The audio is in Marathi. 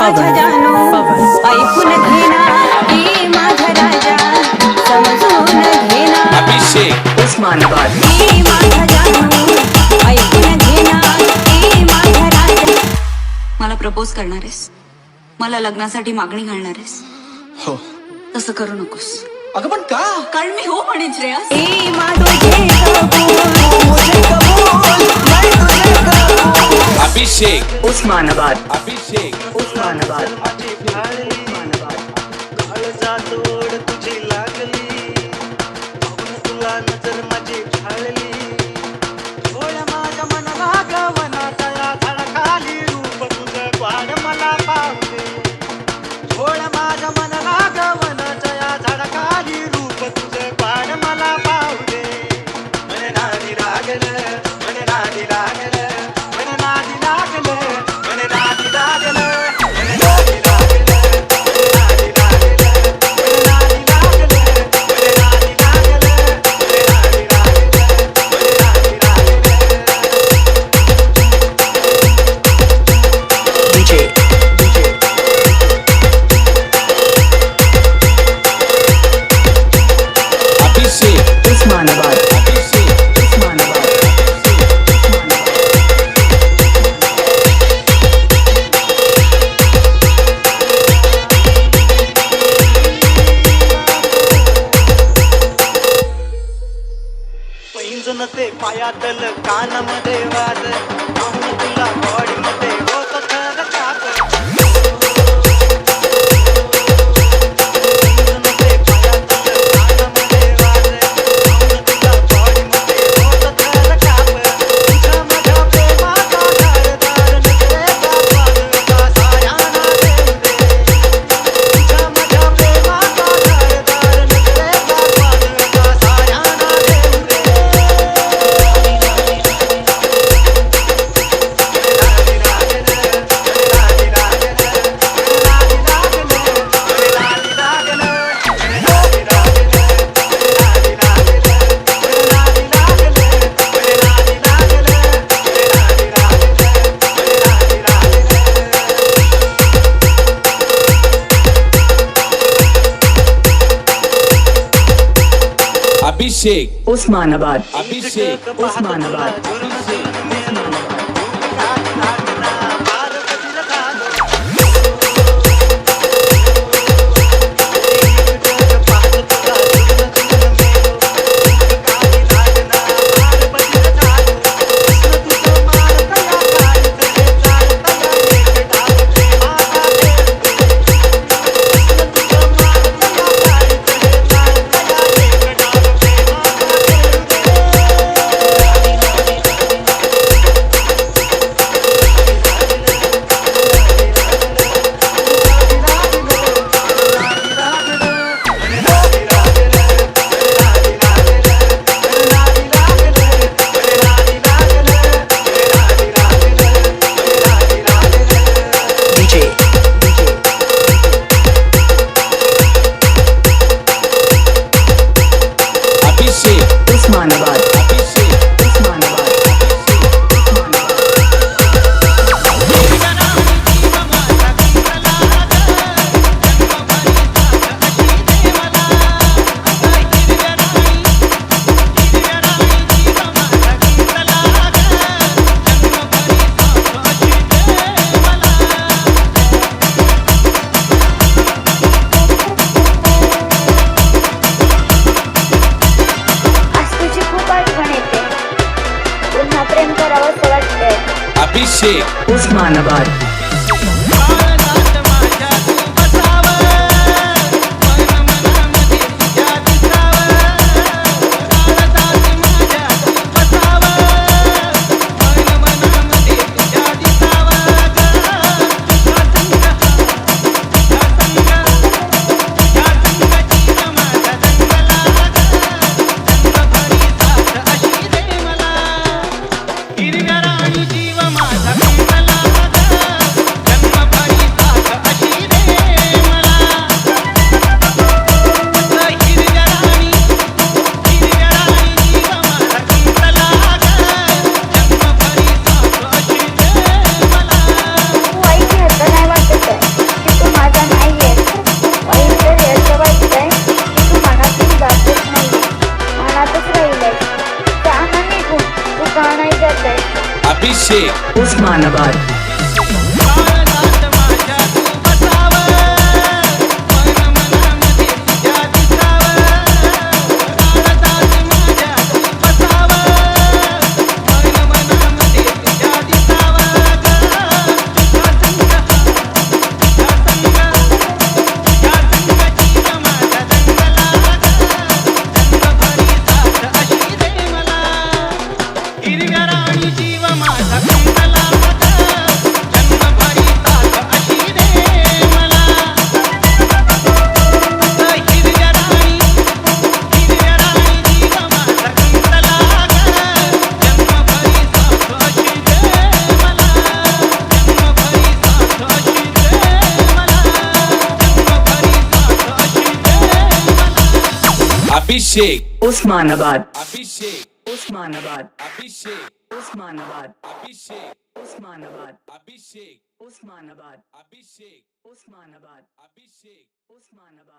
माझ्या जानू ऐकून घेना राजा समजून घेना. उस्मानाबाद मला प्रपोज करणार आहेस मला लग्नासाठी मागणी घालणार आहेस हो. तसं करू नकोस. अगं पण का? कारण मी हो म्हणेन श्रेया ए अभिषेक. उस्मानाबाद. अभिषेक. उस्मानाबाद. उस्मानाबाद तुझी लागली. तुला नजर ஆத்தல் காணமடைவாத अभिषेक. उस्मानाबाद. अभिषेक. उस्मानाबाद. Barnabas. अभिषेक. उस्मानाबाद. अभिषेक उस्मानाबाद अभिषेक उस्मानाबाद अभिषेक उस्मानाबाद अभिषेक उस्मानाबाद अभिषेक उस्मानाबाद अभिषेक उस्मानाबाद अभिषेक उस्मानाबाद